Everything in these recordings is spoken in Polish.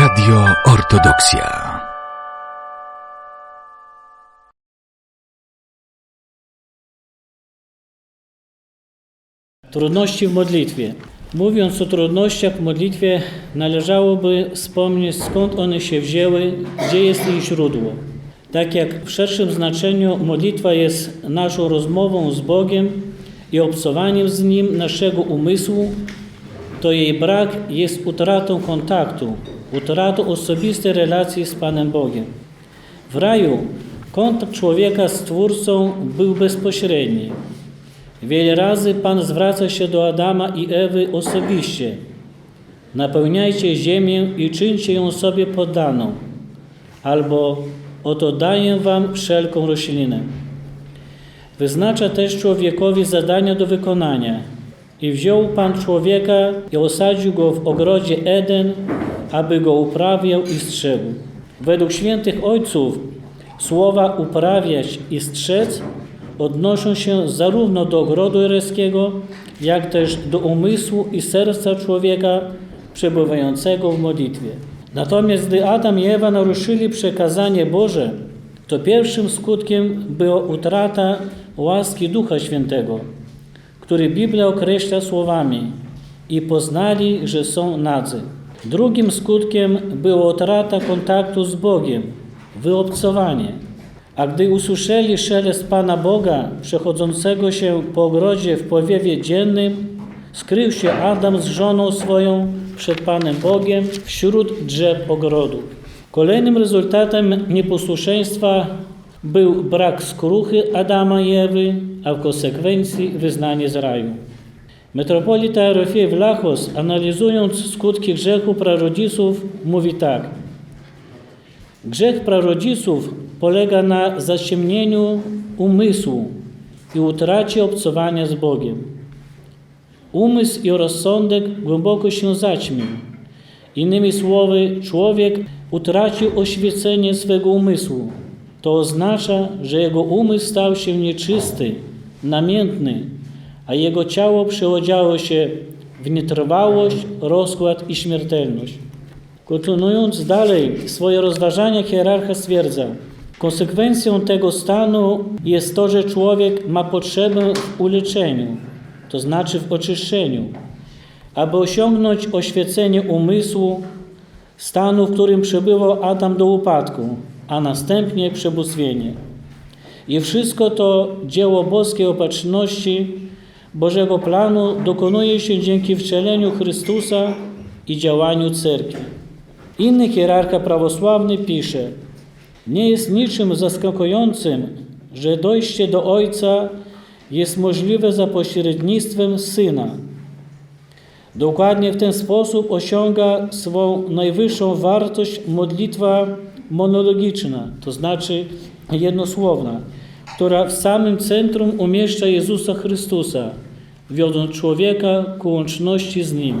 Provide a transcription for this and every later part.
Radio Ortodoksja. Trudności w modlitwie. Mówiąc o trudnościach w modlitwie, należałoby wspomnieć skąd one się wzięły, gdzie jest ich źródło. Tak jak w szerszym znaczeniu modlitwa jest naszą rozmową z Bogiem i obcowaniem z Nim naszego umysłu, to jej brak jest utratą kontaktu, utratą osobistej relacji z Panem Bogiem. W raju kontakt człowieka z Twórcą był bezpośredni. Wiele razy Pan zwraca się do Adama i Ewy osobiście. Napełniajcie ziemię i czyńcie ją sobie poddaną. Albo oto daję wam wszelką roślinę. Wyznacza też człowiekowi zadania do wykonania. I wziął Pan człowieka i osadził go w ogrodzie Eden, aby go uprawiał i strzegł. Według świętych ojców słowa uprawiać i strzec odnoszą się zarówno do ogrodu ereskiego, jak też do umysłu i serca człowieka przebywającego w modlitwie. Natomiast gdy Adam i Ewa naruszyli przekazanie Boże, to pierwszym skutkiem była utrata łaski Ducha Świętego, który Biblia określa słowami i poznali, że są nadzy. Drugim skutkiem była utrata kontaktu z Bogiem, wyobcowanie. A gdy usłyszeli szelest Pana Boga przechodzącego się po ogrodzie w powiewie dziennym, skrył się Adam z żoną swoją przed Panem Bogiem wśród drzew ogrodu. Kolejnym rezultatem nieposłuszeństwa był brak skruchy Adama i Ewy, a w konsekwencji wyznanie z raju. Metropolita Erofie Vlachos, analizując skutki grzechu prarodziców, mówi tak – Grzech prarodziców polega na zaciemnieniu umysłu i utracie obcowania z Bogiem. Umysł i rozsądek głęboko się zaćmił. Innymi słowy, człowiek utracił oświecenie swego umysłu. To oznacza, że jego umysł stał się nieczysty, namiętny, a jego ciało przełodziało się w nietrwałość, rozkład i śmiertelność. Kontynuując dalej swoje rozważania, hierarcha stwierdza, konsekwencją tego stanu jest to, że człowiek ma potrzebę w uleczeniu, to znaczy w oczyszczeniu, aby osiągnąć oświecenie umysłu, stanu, w którym przebywał Adam do upadku, a następnie przebóstwienie. I wszystko to dzieło boskiej opatrzności Bożego planu dokonuje się dzięki wcieleniu Chrystusa i działaniu Cerkwi. Inny hierarcha prawosławny pisze: Nie jest niczym zaskakującym, że dojście do Ojca jest możliwe za pośrednictwem Syna. Dokładnie w ten sposób osiąga swą najwyższą wartość modlitwa monologiczna, to znaczy jednosłowna, która w samym centrum umieszcza Jezusa Chrystusa, wiodąc człowieka ku łączności z Nim.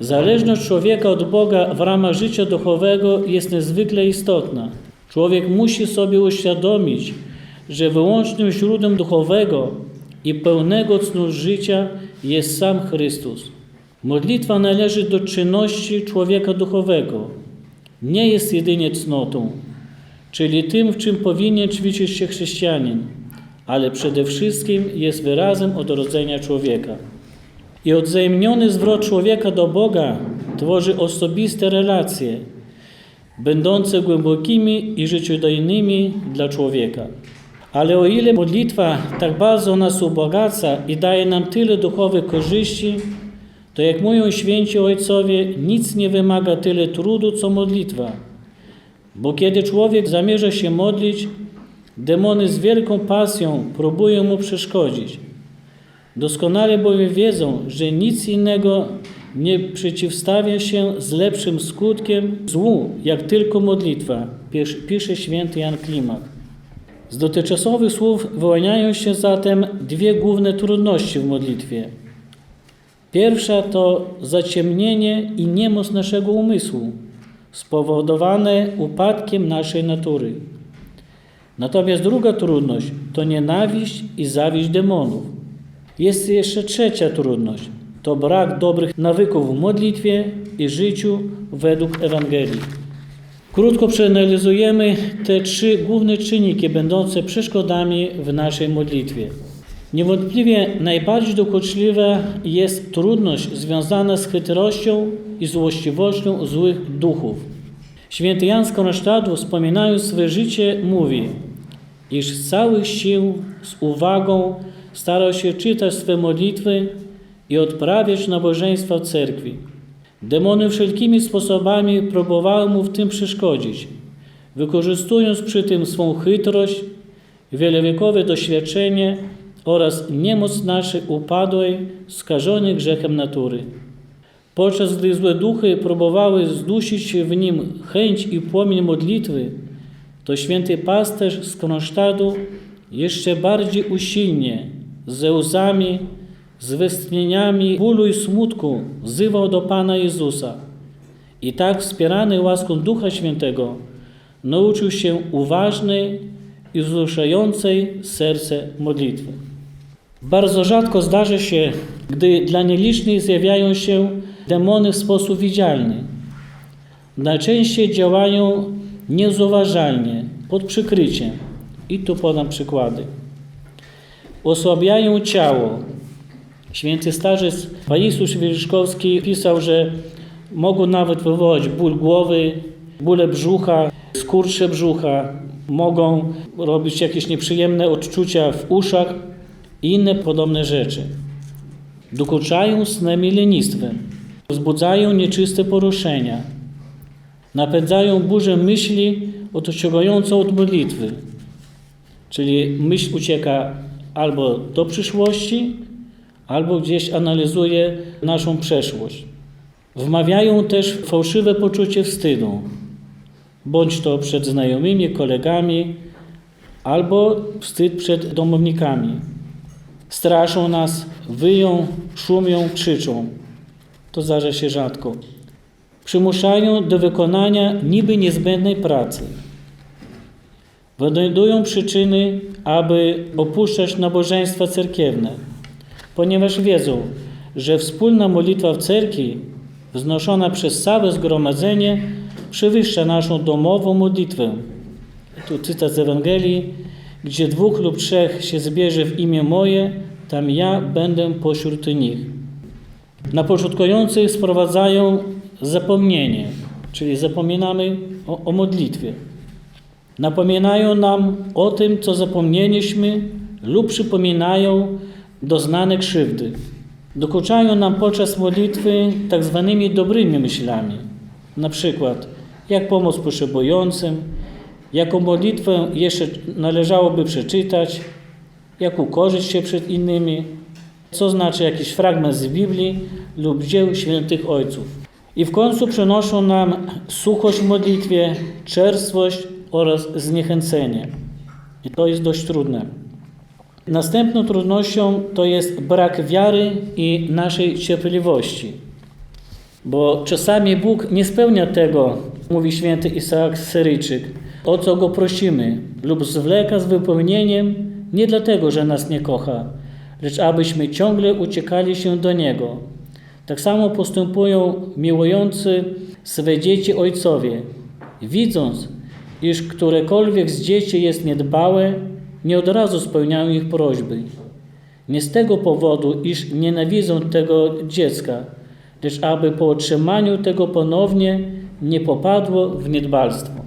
Zależność człowieka od Boga w ramach życia duchowego jest niezwykle istotna. Człowiek musi sobie uświadomić, że wyłącznym źródłem duchowego i pełnego cnót życia jest sam Chrystus. Modlitwa należy do czynności człowieka duchowego. Nie jest jedynie cnotą, czyli tym, w czym powinien ćwiczyć się chrześcijanin, ale przede wszystkim jest wyrazem odrodzenia człowieka. I odzajemniony zwrot człowieka do Boga tworzy osobiste relacje, będące głębokimi i życiodajnymi dla człowieka. Ale o ile modlitwa tak bardzo nas ubogaca i daje nam tyle duchowych korzyści, to jak mówią święci ojcowie, nic nie wymaga tyle trudu, co modlitwa. Bo kiedy człowiek zamierza się modlić, demony z wielką pasją próbują mu przeszkodzić. Doskonale bowiem wiedzą, że nic innego nie przeciwstawia się z lepszym skutkiem złu, jak tylko modlitwa, pisze święty Jan Klimak. Z dotychczasowych słów wyłaniają się zatem dwie główne trudności w modlitwie. Pierwsza to zaciemnienie i niemoc naszego umysłu, spowodowane upadkiem naszej natury. Natomiast druga trudność to nienawiść i zawiść demonów. Jest jeszcze trzecia trudność, to brak dobrych nawyków w modlitwie i życiu według Ewangelii. Krótko przeanalizujemy te trzy główne czynniki będące przeszkodami w naszej modlitwie. Niewątpliwie najbardziej dokuczliwa jest trudność związana z chytrością i złośliwością złych duchów. Święty Jan z Kronsztadu, wspominając swoje życie, mówi, iż z całych sił, z uwagą starał się czytać swe modlitwy i odprawiać nabożeństwa w cerkwi. Demony wszelkimi sposobami próbowały mu w tym przeszkodzić, wykorzystując przy tym swą chytrość, wielowiekowe doświadczenie oraz niemoc naszej upadłej, skażonej grzechem natury. Podczas gdy złe duchy próbowały zdusić w nim chęć i płomień modlitwy, to święty pasterz z Kronsztadu jeszcze bardziej usilnie, ze łzami, z westchnieniami bólu i smutku wzywał do Pana Jezusa. I tak wspierany łaską Ducha Świętego nauczył się uważnej i wzruszającej serce modlitwy. Bardzo rzadko zdarza się, gdy dla nielicznych zjawiają się demony w sposób widzialny. Najczęściej działają niezauważalnie, pod przykryciem. I tu podam przykłady. Osłabiają ciało. Święty starzec Paisusz Wierzchowski pisał, że mogą nawet wywołać ból głowy, bóle brzucha, skurcze brzucha, mogą robić jakieś nieprzyjemne odczucia w uszach i inne podobne rzeczy. Dokuczają snem i lenistwem, wzbudzają nieczyste poruszenia, napędzają burzę myśli odciągającą od modlitwy, czyli myśl ucieka albo do przyszłości, albo gdzieś analizuje naszą przeszłość. Wmawiają też fałszywe poczucie wstydu, bądź to przed znajomymi, kolegami, albo wstyd przed domownikami. Straszą nas, wyją, szumią, krzyczą. To zdarza się rzadko. Przymuszają do wykonania niby niezbędnej pracy. Wynajdują przyczyny, aby opuszczać nabożeństwa cerkiewne, ponieważ wiedzą, że wspólna modlitwa w cerkwi, wznoszona przez całe zgromadzenie, przewyższa naszą domową modlitwę. Tu cytat z Ewangelii, gdzie dwóch lub trzech się zbierze w imię moje, tam ja będę pośród nich. Na początkujących sprowadzają zapomnienie, czyli zapominamy o, o modlitwie. Napominają nam o tym, co zapomnieliśmy lub przypominają doznane krzywdy. Dokuczają nam podczas modlitwy tak zwanymi dobrymi myślami. Na przykład, jak pomóc potrzebującym, jaką modlitwę jeszcze należałoby przeczytać, jak ukorzyć się przed innymi, co znaczy jakiś fragment z Biblii lub dzieł świętych ojców. I w końcu przynoszą nam suchość w modlitwie, czerstwość oraz zniechęcenie. I to jest dość trudne. Następną trudnością to jest brak wiary i naszej cierpliwości. Bo czasami Bóg nie spełnia tego, mówi święty Izaak Syryjczyk, o co go prosimy, lub zwleka z wypełnieniem nie dlatego, że nas nie kocha, lecz abyśmy ciągle uciekali się do Niego. Tak samo postępują miłujący swe dzieci ojcowie, widząc, iż którekolwiek z dzieci jest niedbałe, nie od razu spełniają ich prośby. Nie z tego powodu, iż nienawidzą tego dziecka, lecz aby po otrzymaniu tego ponownie nie popadło w niedbalstwo.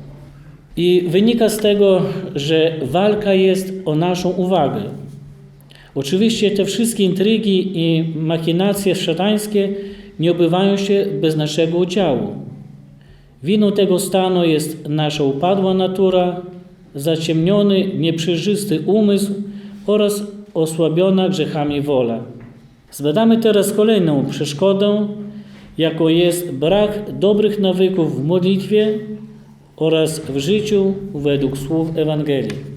I wynika z tego, że walka jest o naszą uwagę. Oczywiście te wszystkie intrygi i machinacje szatańskie nie obywają się bez naszego udziału. Winą tego stanu jest nasza upadła natura, zaciemniony, nieprzejrzysty umysł oraz osłabiona grzechami wola. Zbadamy teraz kolejną przeszkodę, jaką jest brak dobrych nawyków w modlitwie oraz w życiu według słów Ewangelii.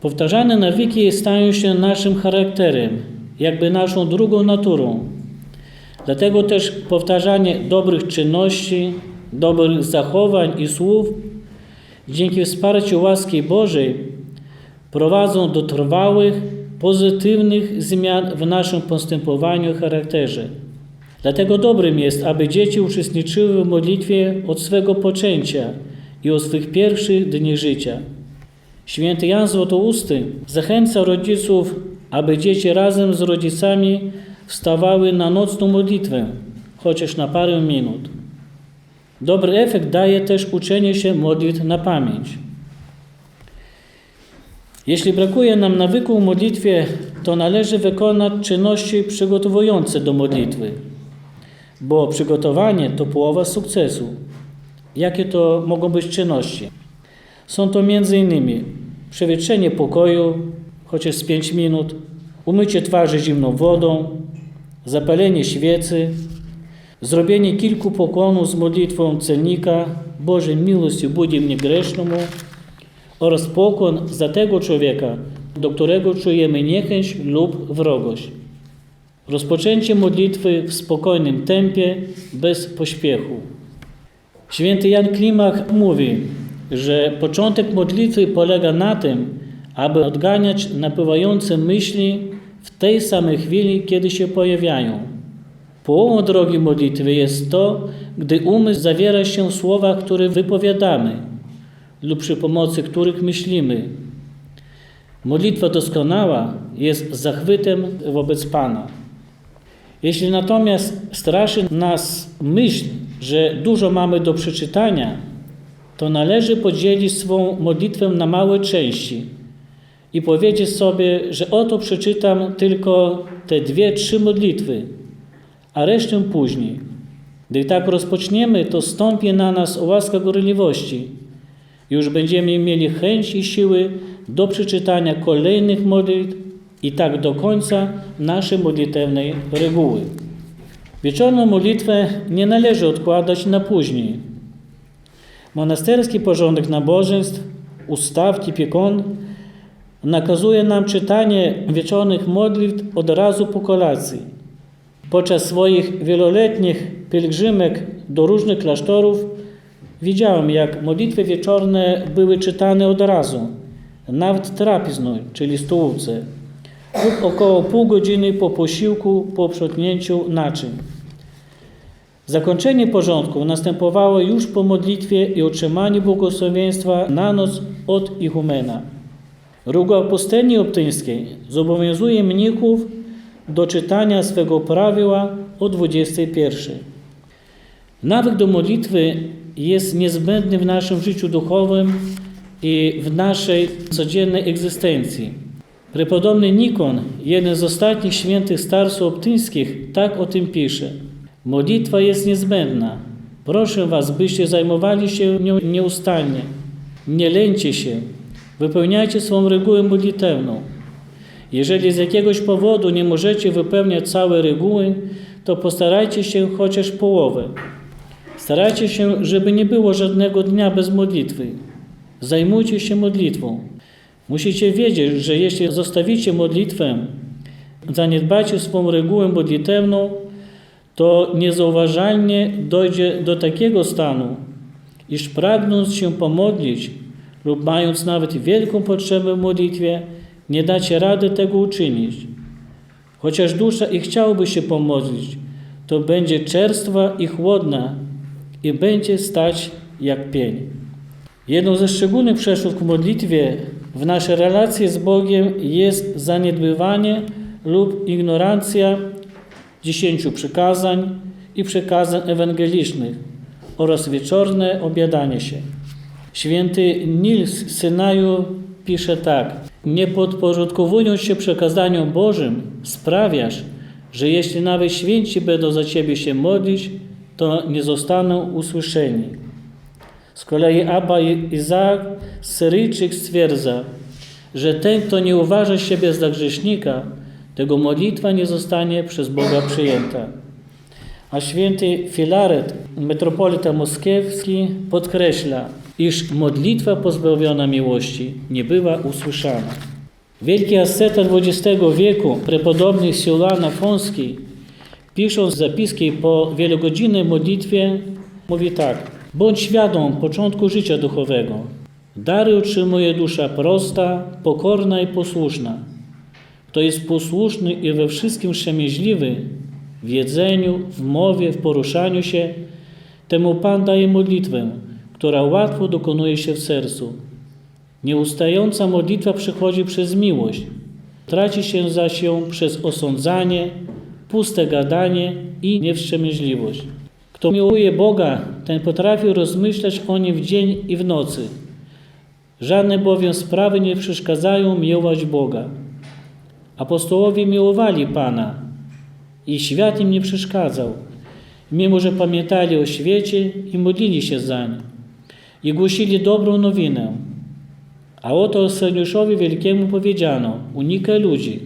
Powtarzane nawyki stają się naszym charakterem, jakby naszą drugą naturą. Dlatego też powtarzanie dobrych czynności, dobrych zachowań i słów dzięki wsparciu łaski Bożej prowadzą do trwałych, pozytywnych zmian w naszym postępowaniu i charakterze. Dlatego dobrym jest, aby dzieci uczestniczyły w modlitwie od swego poczęcia i od swych pierwszych dni życia. Święty Jan Złotousty zachęca rodziców, aby dzieci razem z rodzicami wstawały na nocną modlitwę, chociaż na parę minut. Dobry efekt daje też uczenie się modlitw na pamięć. Jeśli brakuje nam nawyku w modlitwie, to należy wykonać czynności przygotowujące do modlitwy, bo przygotowanie to połowa sukcesu. Jakie to mogą być czynności? Są to m.in. przewietrzenie pokoju, chociaż z 5 minut, umycie twarzy zimną wodą, zapalenie świecy, zrobienie kilku pokłonów z modlitwą celnika Boże miłością budzi mnie grzesznemu oraz pokłon za tego człowieka, do którego czujemy niechęć lub wrogość. Rozpoczęcie modlitwy w spokojnym tempie, bez pośpiechu. Święty Jan Klimach mówi, że początek modlitwy polega na tym, aby odganiać napływające myśli w tej samej chwili, kiedy się pojawiają. Połową drogi modlitwy jest to, gdy umysł zawiera się w słowach, które wypowiadamy lub przy pomocy których myślimy. Modlitwa doskonała jest zachwytem wobec Pana. Jeśli natomiast straszy nas myśl, że dużo mamy do przeczytania, to należy podzielić swą modlitwę na małe części i powiedzieć sobie, że oto przeczytam tylko te dwie, trzy modlitwy, a resztę później. Gdy tak rozpoczniemy, to stąpi na nas łaska gorliwości. Już będziemy mieli chęć i siły do przeczytania kolejnych modlitw i tak do końca naszej modlitewnej reguły. Wieczorną modlitwę nie należy odkładać na później. Monasterski porządek nabożeństw, ustaw i piekon nakazuje nam czytanie wieczornych modlitw od razu po kolacji. Podczas swoich wieloletnich pielgrzymek do różnych klasztorów widziałem, jak modlitwy wieczorne były czytane od razu, nawet trapezną, czyli stołówce, lub około pół godziny po posiłku, po sprzątnięciu naczyń. Zakończenie porządku następowało już po modlitwie i otrzymaniu błogosławieństwa na noc od ichumena. Ruga pustelni optyńskiej zobowiązuje mnichów do czytania swego prawiła o 21. Nawyk do modlitwy jest niezbędny w naszym życiu duchowym i w naszej codziennej egzystencji. Prepodobny Nikon, jeden z ostatnich świętych starców optyńskich, tak o tym pisze. Modlitwa jest niezbędna. Proszę Was, byście zajmowali się nią nieustannie. Nie lęcie się. Wypełniajcie swą regułę modlitewną. Jeżeli z jakiegoś powodu nie możecie wypełniać całej reguły, to postarajcie się chociaż połowę. Starajcie się, żeby nie było żadnego dnia bez modlitwy. Zajmujcie się modlitwą. Musicie wiedzieć, że jeśli zostawicie modlitwę, zaniedbacie swą regułę modlitewną, to niezauważalnie dojdzie do takiego stanu, iż pragnąc się pomodlić lub mając nawet wielką potrzebę w modlitwie, nie dacie rady tego uczynić. Chociaż dusza i chciałoby się pomodlić, to będzie czerstwa i chłodna i będzie stać jak pień. Jedną ze szczególnych przeszkód w modlitwie w naszej relacji z Bogiem jest zaniedbywanie lub ignorancja dziesięciu przykazań i przykazań ewangelicznych oraz wieczorne obiadanie się. Święty Nil z Synaju pisze tak. Nie podporządkowując się przekazaniom Bożym, sprawiasz, że jeśli nawet święci będą za Ciebie się modlić, to nie zostaną usłyszeni. Z kolei Abba Izaak Syryjczyk stwierdza, że ten, kto nie uważa siebie za grzesznika, tego modlitwa nie zostanie przez Boga przyjęta. A święty Filaret, metropolita moskiewski, podkreśla, iż modlitwa pozbawiona miłości nie bywa usłyszana. Wielki asceta XX wieku, prepodobny Siulan Afonski, pisząc zapiski po wielogodzinnej modlitwie, mówi tak. Bądź świadom początku życia duchowego. Dary otrzymuje dusza prosta, pokorna i posłuszna. Kto jest posłuszny i we wszystkim wstrzemięźliwy, w jedzeniu, w mowie, w poruszaniu się, temu Pan daje modlitwę, która łatwo dokonuje się w sercu. Nieustająca modlitwa przychodzi przez miłość, traci się zaś ją przez osądzanie, puste gadanie i niewstrzemięźliwość. Kto miłuje Boga, ten potrafi rozmyślać o Nim w dzień i w nocy. Żadne bowiem sprawy nie przeszkadzają miłować Boga. Apostołowie miłowali Pana i świat im nie przeszkadzał, mimo że pamiętali o świecie i modlili się zań i głosili dobrą nowinę. A oto Seniuszowi Wielkiemu powiedziano, unikaj ludzi,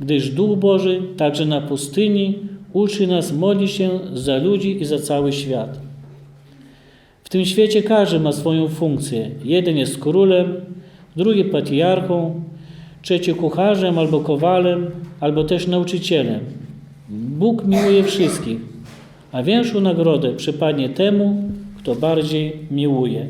gdyż Duch Boży także na pustyni uczy nas modlić się za ludzi i za cały świat. W tym świecie każdy ma swoją funkcję. Jeden jest królem, drugi patriarchą, trzeci kucharzem albo kowalem, albo też nauczycielem. Bóg miłuje wszystkich, a większą nagrodę przypadnie temu, kto bardziej miłuje.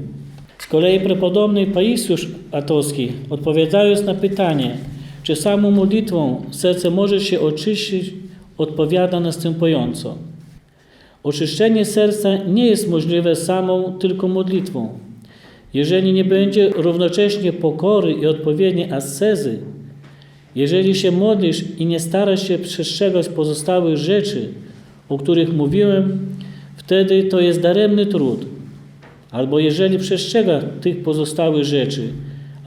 Z kolei prepodobny Paisiusz Atowski, odpowiadając na pytanie, czy samą modlitwą serce może się oczyścić, odpowiada następująco. Oczyszczenie serca nie jest możliwe samą tylko modlitwą. Jeżeli nie będzie równocześnie pokory i odpowiedniej ascezy, jeżeli się modlisz i nie starasz się przestrzegać pozostałych rzeczy, o których mówiłem, wtedy to jest daremny trud. Albo jeżeli przestrzegasz tych pozostałych rzeczy,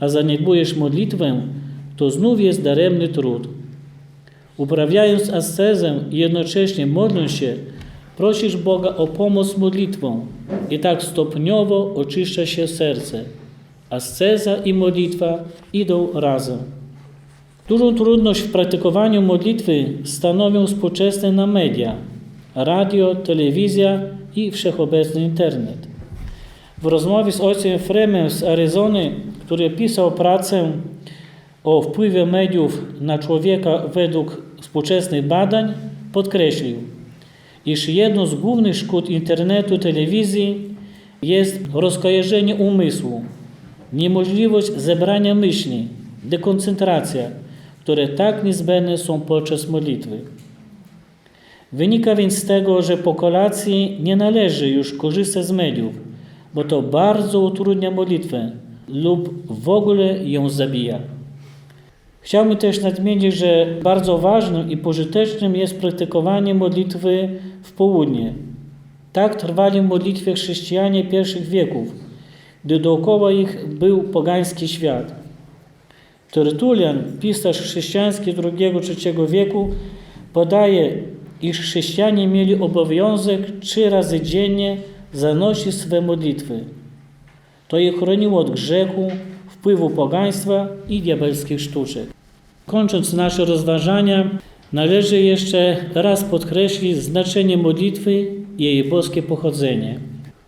a zaniedbujesz modlitwę, to znów jest daremny trud. Uprawiając ascezę i jednocześnie modląc się, prosisz Boga o pomoc modlitwą i tak stopniowo oczyszcza się serce. Asceza i modlitwa idą razem. Dużą trudność w praktykowaniu modlitwy stanowią współczesne na media, radio, telewizja i wszechobecny internet. W rozmowie z ojcem Fremem z Arizony, który pisał pracę o wpływie mediów na człowieka według współczesnych badań, podkreślił, iż jedną z głównych szkód internetu, telewizji jest rozkojarzenie umysłu, niemożliwość zebrania myśli, dekoncentracja, które tak niezbędne są podczas modlitwy. Wynika więc z tego, że po kolacji nie należy już korzystać z mediów, bo to bardzo utrudnia modlitwę lub w ogóle ją zabija. Chciałbym też nadmienić, że bardzo ważnym i pożytecznym jest praktykowanie modlitwy w południe. Tak trwali w modlitwie chrześcijanie pierwszych wieków, gdy dookoła ich był pogański świat. Tertulian, pisarz chrześcijański II-III wieku, podaje, iż chrześcijanie mieli obowiązek trzy razy dziennie zanosić swe modlitwy. To je chroniło od grzechu, wpływu pogaństwa i diabelskich sztuczek. Kończąc nasze rozważania, należy jeszcze raz podkreślić znaczenie modlitwy i jej boskie pochodzenie.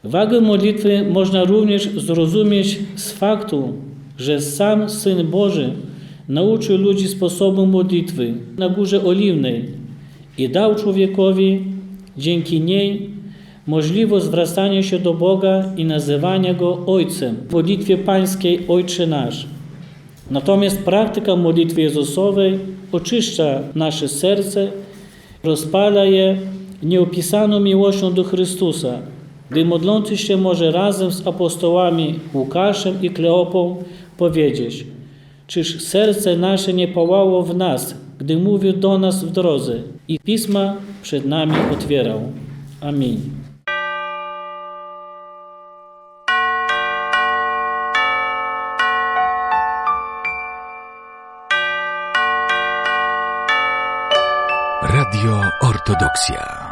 Wagę modlitwy można również zrozumieć z faktu, że sam Syn Boży nauczył ludzi sposobu modlitwy na Górze Oliwnej i dał człowiekowi dzięki niej możliwość zwracania się do Boga i nazywania Go Ojcem w modlitwie pańskiej Ojcze Nasz. Natomiast praktyka modlitwy Jezusowej oczyszcza nasze serce, rozpala je nieopisaną miłością do Chrystusa, gdy modlący się może razem z apostołami Łukaszem i Kleopą powiedzieć Czyż serce nasze nie pałało w nas, gdy mówił do nas w drodze i Pisma przed nami otwierał. Amin. Radio Ortodoksja.